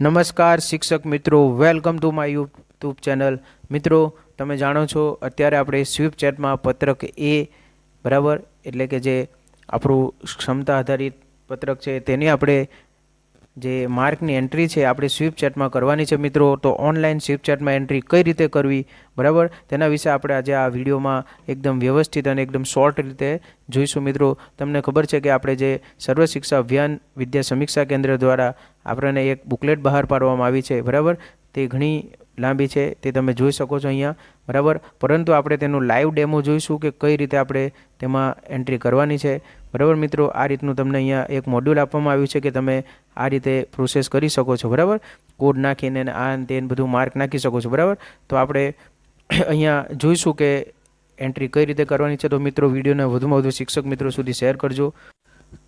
નમસ્કાર શિક્ષક મિત્રો, welcome to my YouTube channel. મિત્રો, તમે જાણો છો, અત્યારે આપણે સ્વીપ ચેટમાં પત્રક એ, બરાબર? એટલે કે જે આપણું ક્ષમતા આધારિત પત્રક છે, તેની આપણે જે માર્કની એન્ટ્રી છે, આપણે સ્વીપ ચેટમાં કરવાની છે, મિત્રો. તો ઓનલાઈન સ્વીપ ચેટમાં એન્ટ્રી કઈ રીતે કરવી, બરાબર? તેના વિશે આપણે આજે આ વિડીયોમાં એકદમ વ્યવસ્થિત અને એકદમ શોર્ટ રીતે જોઈશું, મિત્રો. તમને ખબર છે કે આપણે જે સર્વ શિક્ષા અભિયાન વિદ્યા સમીક્ષા કેન્દ્ર દ્વારા આપણને એક બુકલેટ બહાર પાડવામાં આવી છે, બરાબર? તે ઘણી લાંબી છે, તે તમે જોઈ શકો છો અહીંયા, બરાબર? પરંતુ આપણે તેનું લાઈવ ડેમો જોઈશું કે કઈ રીતે આપણે તેમાં એન્ટ્રી કરવાની છે, બરાબર મિત્રો? આ રીતનું તમને અહીંયા એક મોડ્યુલ આપવામાં આવ્યું છે કે તમે આ રીતે પ્રોસેસ કરી શકો છો, બરાબર? કોડ નાખીને આ તે બધું માર્ક નાખી શકો છો, બરાબર? તો આપણે અહીંયા જોઈશું કે એન્ટ્રી કઈ રીતે કરવાની છે. તો મિત્રો વિડીયોને વધુમાં વધુ શિક્ષક મિત્રો સુધી શેર કરજો.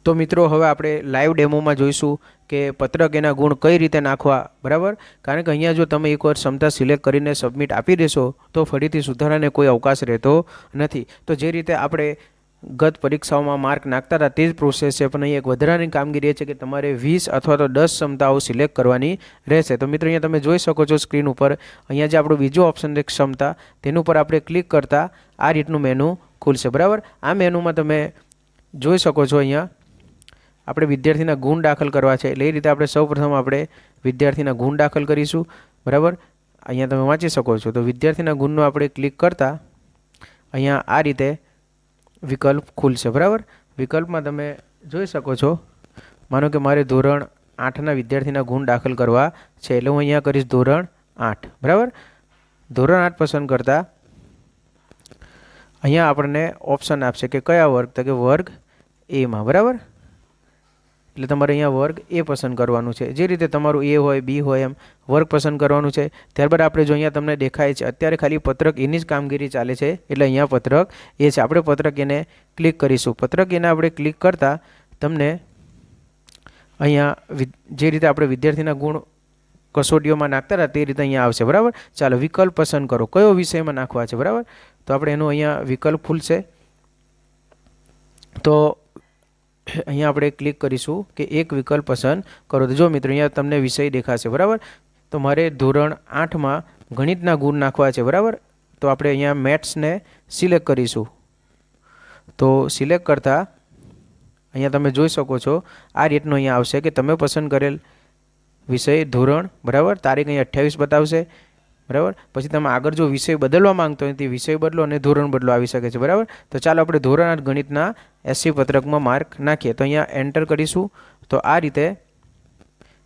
તો મિત્રો, હવે આપણે લાઈવ ડેમોમાં જોઈશું કે પત્રક એના ગુણ કઈ રીતે નાખવા, બરાબર? કારણ કે અહીંયા જો તમે એકવાર ક્ષમતા સિલેક્ટ કરીને સબમિટ આપી દેશો, તો ફરીથી સુધારાને કોઈ અવકાશ રહેતો નથી. તો જે રીતે આપણે ગત પરીક્ષાઓમાં માર્ક નાખતા હતા, તે જ પ્રોસેસ છે, પણ અહીં એક વધારાની કામગીરી એ છે કે તમારે વીસ અથવા તો દસ ક્ષમતાઓ સિલેક્ટ કરવાની રહેશે. તો મિત્રો, અહીંયા તમે જોઈ શકો છો સ્ક્રીન ઉપર, અહીંયા જે આપણું બીજું ઓપ્શન છે ક્ષમતા, તેનું ઉપર આપણે ક્લિક કરતાં આ રીતનું મેનુ ખુલશે, બરાબર? આ મેનુમાં તમે જોઈ શકો છો અહીંયા. આપણે વિદ્યાર્થીના ગુણ દાખલ કરવા છે. એટલે એ રીતે આપણે સૌપ્રથમ આપણે વિદ્યાર્થીના ગુણ દાખલ કરીશું. બરાબર? અહીંયા તમે વાંચી શકો છો. તો વિદ્યાર્થીના ગુણનો આપણે ક્લિક કરતાં અહીંયા આ રીતે વિકલ્પ ખુલશે. બરાબર? વિકલ્પમાં તમે જોઈ શકો છો. માનો કે મારે ધોરણ આઠના વિદ્યાર્થીના ગુણ દાખલ કરવા છે. એટલે હું અહીંયા કરીશ ધોરણ આઠ. બરાબર? ધોરણ આઠ પસંદ કરતાં અહીંયા આપણને ઓપ્શન આપશે કે કયા વર્ગ, તો કે વર્ગ એમાં બરાબર? એટલે તમારે અહીંયા વર્ગ એ પસંદ કરવાનું છે. જે રીતે તમારું એ હોય બી હોય, એમ વર્ગ પસંદ કરવાનું છે. ત્યારબાદ આપણે જો અહીંયા તમને દેખાય છે, અત્યારે ખાલી પત્રક એની જ કામગીરી ચાલે છે, એટલે અહીંયા પત્રક એ છે. આપણે પત્રક એને ક્લિક કરીશું. પત્રક એને આપણે ક્લિક કરતાં તમને અહીંયા જે રીતે આપણે વિદ્યાર્થીના ગુણ કસોટીઓમાં નાખતા હતા, તે રીતે અહીંયા આવશે. બરાબર? ચાલો, વિકલ્પ પસંદ કરો. કયો વિષયમાં નાખવા છે? બરાબર? તો આપણે એનું અહીંયા વિકલ્પ ખુલશે. તો અહીંયા આપણે ક્લિક કરીશું કે એક વિકલ્પ પસંદ કરો. તો જો મિત્રો, અહીંયા તમને વિષય દેખાશે, બરાબર? તો મારે ધોરણ આઠમાં ગણિતના ગુણ નાખવા છે, બરાબર? તો આપણે અહીંયા મેથ્સને સિલેક્ટ કરીશું. તો સિલેક્ટ કરતાં અહીંયા તમે જોઈ શકો છો, આ રીતનું અહીંયા આવશે કે તમે પસંદ કરેલ વિષય ધોરણ, બરાબર? તારીખ અહીં અઠ્યાવીસ બતાવશે. બરાબર? પછી તમે આગળ જો વિષય બદલવા માંગતો હોય તે વિષય બદલો અને ધોરણ બદલો આવી શકે છે, બરાબર? તો ચાલો આપણે ધોરણ આઠ ગણિતના એસસી પત્રકમાં માર્ક નાખીએ. તો અહીંયા એન્ટર કરીશું. તો આ રીતે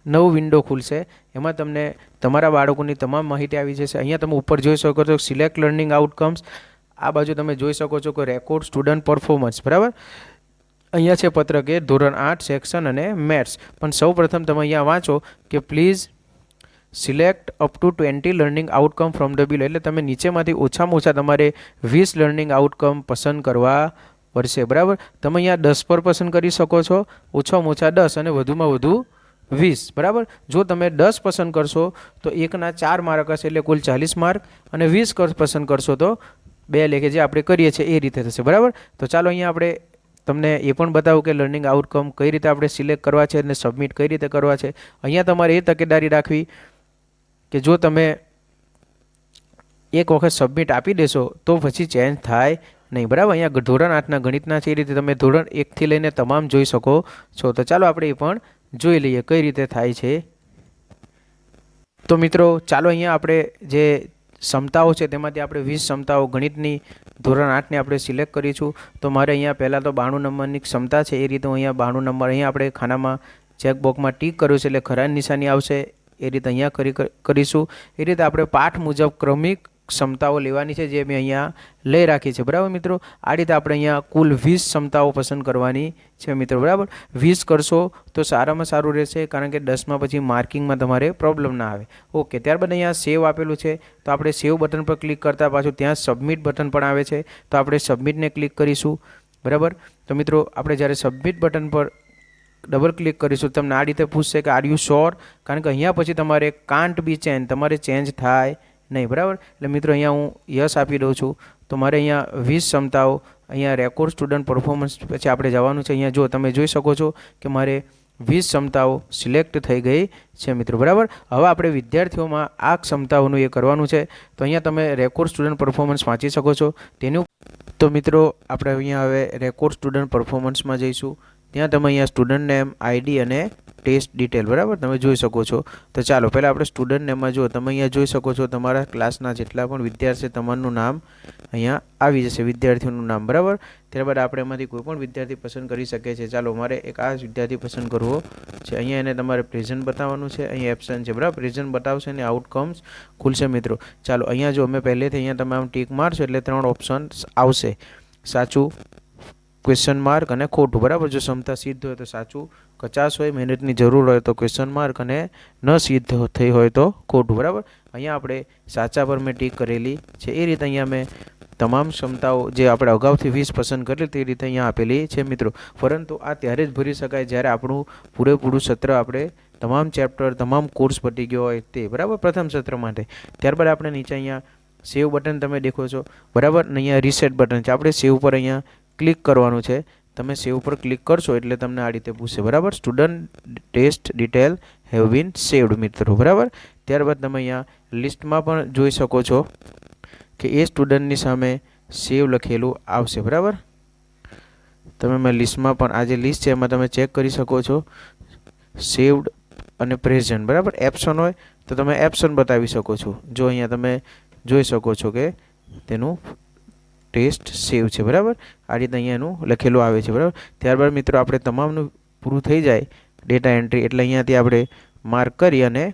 નવું વિન્ડો ખુલશે. એમાં તમને તમારા બાળકોની તમામ માહિતી આવી જશે. અહીંયા તમે ઉપર જોઈ શકો છો સિલેક્ટ લર્નિંગ આઉટકમ્સ આ બાજુ તમે જોઈ શકો છો કે રેકોર્ડ સ્ટુડન્ટ પરફોર્મન્સ બરાબર? અહીંયા છે પત્રક એ ધોરણ આઠ સેક્શન અને મેથ્સ પણ સૌ પ્રથમ તમે અહીંયા વાંચો કે please select up to twenty learning outcome from the below એટલે તમે નીચેમાંથી ઓછામાં ઓછા તમારે વીસ લર્નિંગ આઉટકમ પસંદ કરવા પડશે. બરાબર? તમે અહીંયા દસ પર પસંદ કરી શકો છો. ઓછામાં ઓછા દસ અને વધુમાં વધુ વીસ. બરાબર? જો તમે દસ પસંદ કરશો, તો એકના ચાર માર્ક હશે એટલે કુલ ચાલીસ માર્ક. અને વીસ પસંદ કરશો તો બે લેખે જે આપણે કરીએ છીએ એ રીતે થશે. બરાબર? તો ચાલો અહીંયા આપણે તમને એ પણ બતાવું કે લર્નિંગ આઉટકમ કઈ રીતે આપણે સિલેક્ટ કરવા છે અને સબમિટ કઈ રીતે કરવા છે. અહીંયા તમારે એ તકેદારી રાખવી. કે જો તમે એક વખત સબમિટ આપી દેશો, તો પછી ચેન્જ થાય નહીં. બરાબર? અહીંયા ધોરણ આઠના ગણિતના છે, એ રીતે તમે ધોરણ એકથી લઈને તમામ જોઈ શકો છો. તો ચાલો આપણે એ પણ જોઈ લઈએ કઈ રીતે થાય છે. તો મિત્રો, ચાલો અહીંયા આપણે જે ક્ષમતાઓ છે, તેમાંથી આપણે વીસ ક્ષમતાઓ ગણિતની ધોરણ આઠને આપણે સિલેક્ટ કરીશું. તો મારે અહીંયા પહેલાં તો બાણું નંબરની ક્ષમતા છે, એ રીતે હું અહીંયા બાણું નંબર અહીંયા આપણે ખાનામાં ચેકબોક્સમાં ટીક કર્યું છે, એટલે ખરાની નિશાની આવશે. એ રીતે અહીંયા કરી કરીશું. એ રીતે આપણે પાઠ મુજબ ક્રમિક ક્ષમતાઓ લેવાની છે જે મેં અહીંયા લઈ રાખી છે. બરાબર મિત્રો? આ રીતે આપણે અહીંયા કુલ વીસ ક્ષમતાઓ પસંદ કરવાની છે મિત્રો. બરાબર? વીસ કરશો તો સારામાં સારું રહેશે કારણ કે દસમાં પછી માર્કિંગમાં તમારે પ્રોબ્લેમ ના આવે. ઓકે, ત્યારબાદ અહીંયા સેવ આપેલું છે. તો આપણે સેવ બટન પર ક્લિક કરતાં પાછું ત્યાં સબમિટ બટન પણ આવે છે. તો આપણે સબમિટને ક્લિક કરીશું. બરાબર? તો મિત્રો, આપણે જ્યારે સબમિટ બટન પર ડબલ ક્લિક કરીશું, તમને આ રીતે પૂછશે કે આર યુ શ્યોર કારણ કે અહીંયા પછી તમારે કાન્ટ બી ચેન્જ તમારે ચેન્જ થાય નહીં, બરાબર? એટલે મિત્રો, અહીંયા હું યસ આપી દઉં છું. તો મારે અહીંયા વીસ ક્ષમતાઓ, અહીંયા રેકોર્ડ સ્ટુડન્ટ પરફોર્મન્સ પછી આપણે જવાનું છે. અહીંયા જો તમે જોઈ શકો છો કે મારે વીસ ક્ષમતાઓ સિલેક્ટ થઈ ગઈ છે મિત્રો, બરાબર? હવે આપણે વિદ્યાર્થીઓમાં આ ક્ષમતાઓનું એ કરવાનું છે. તો અહીંયા તમે રેકોર્ડ સ્ટુડન્ટ પરફોર્મન્સ વાંચી શકો છો. તેનું તો મિત્રો, આપણે અહીંયા હવે રેકોર્ડ સ્ટુડન્ટ પરફોર્મન્સમાં જઈશું. ત્યાં તમે અહીંયા સ્ટુડન્ટ નેમ આઈડી અને ટેસ્ટ ડિટેલ બરાબર? તમે જોઈ શકો છો. તો ચાલો, પહેલાં આપણે સ્ટુડન્ટ નેમમાં જો તમે અહીંયા જોઈ શકો છો તમારા ક્લાસના જેટલા પણ વિદ્યાર્થી તમારું નામ અહીંયા આવી જશે, વિદ્યાર્થીઓનું નામ, બરાબર? ત્યારબાદ આપણે એમાંથી કોઈ પણ વિદ્યાર્થી પસંદ કરી શકે છે ચાલો, મારે એક આ વિદ્યાર્થી પસંદ કરવો છે. અહીંયા એને તમારે પ્રેઝન્ટ બતાવવાનું છે, અહીંયા એપ્સન છે, બરાબર? પ્રેઝન્ટ બતાવશે અને આઉટકમ્સ ખુલશે, મિત્રો. ચાલો, અહીંયા જો અમે પહેલેથી અહીંયા તમે આમ ટીક મારશો એટલે ત્રણ ઓપ્શન્સ આવશે. સાચું ક્વેશ્ચન માર્ક અને ખોટું, બરાબર? જો ક્ષમતા સિદ્ધ હોય તો સાચું, કચાસ હોય, મહેનતની જરૂર હોય તો ક્વેશ્ચન માર્ક અને ન સિદ્ધ થઈ હોય તો ખોટું, બરાબર? અહીંયા આપણે સાચા પર મેં ટીક કરેલી છે. એ રીતે અહીંયા મેં તમામ ક્ષમતાઓ જે આપણે અગાઉથી વીસ પસંદ કરેલી તે રીતે અહીંયા આપેલી છે મિત્રો. પરંતુ આ ત્યારે જ ભરી શકાય જ્યારે આપણું પૂરેપૂરું સત્ર આપણે તમામ ચેપ્ટર તમામ કોર્સ પતી ગયો હોય તે, બરાબર? પ્રથમ સત્ર માટે. ત્યારબાદ આપણે નીચે અહીંયા સેવ બટન તમે દેખો છો. બરાબર? અહીંયા રીસેટ બટન છે. આપણે સેવ પર અહીંયા ક્લિક કરવાનું છે. તમે સેવ પર ક્લિક કરશો એટલે તમને આ રીતે પૂછશે. બરાબર? Student test detail have been saved, મિત્રો. બરાબર? ત્યારબાદ તમે અહીંયા લિસ્ટમાં પણ જોઈ શકો છો કે એ સ્ટુડન્ટની સામે સેવ લખેલું આવશે. બરાબર? તમે મેં લિસ્ટમાં પણ આ જે લિસ્ટ છે એમાં તમે ચેક કરી શકો છો. સેવડ અને પ્રેઝન્ટ. બરાબર? એપ્શન હોય તો તમે એપ્શન બતાવી શકો છો. જો અહીંયા તમે જોઈ શકો છો કે તેનું ટેસ્ટ સેવ છે, બરાબર? આ રીતે અહીંયા એનું લખેલું આવે છે, બરાબર? ત્યારબાદ મિત્રો, આપણે તમામનું પૂરું થઈ જાય ડેટા એન્ટ્રી એટલે અહીંયાથી આપણે માર્ક કરી અને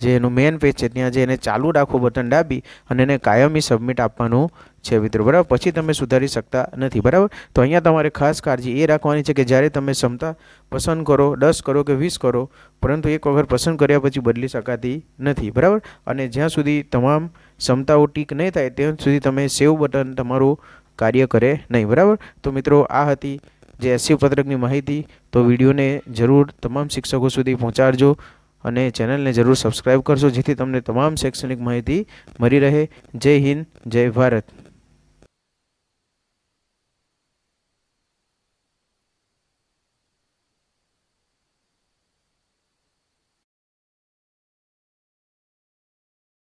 જે એનું મેન પેજ છે, ત્યાં જે એને ચાલુ રાખવું બટન દાબી અને એને કાયમી સબમિટ આપવાનું છે મિત્રો, બરાબર? પછી તમે સુધારી શકતા નથી, બરાબર? તો અહીંયા તમારે ખાસ કાળજી એ રાખવાની છે કે જ્યારે તમે ક્ષમતા પસંદ કરો, દસ કરો કે વીસ કરો, પરંતુ એક વખત પસંદ કર્યા પછી બદલી શકાતી નથી, બરાબર? અને જ્યાં સુધી તમામ ક્ષમતાઓ ટીક નહીં થાય, ત્યાં સુધી તમે સેવ બટન તમારું કાર્ય કરે નહીં, બરાબર? તો મિત્રો, આ હતી જે એસસી પત્રકની માહિતી. તો વિડીયોને જરૂર તમામ શિક્ષકો સુધી પહોંચાડજો અને ચેનલને જરૂર સબસ્ક્રાઈબ કરશો જેથી તમને તમામ શૈક્ષણિક માહિતી મળી રહે. જય હિન્દ, જય ભારત.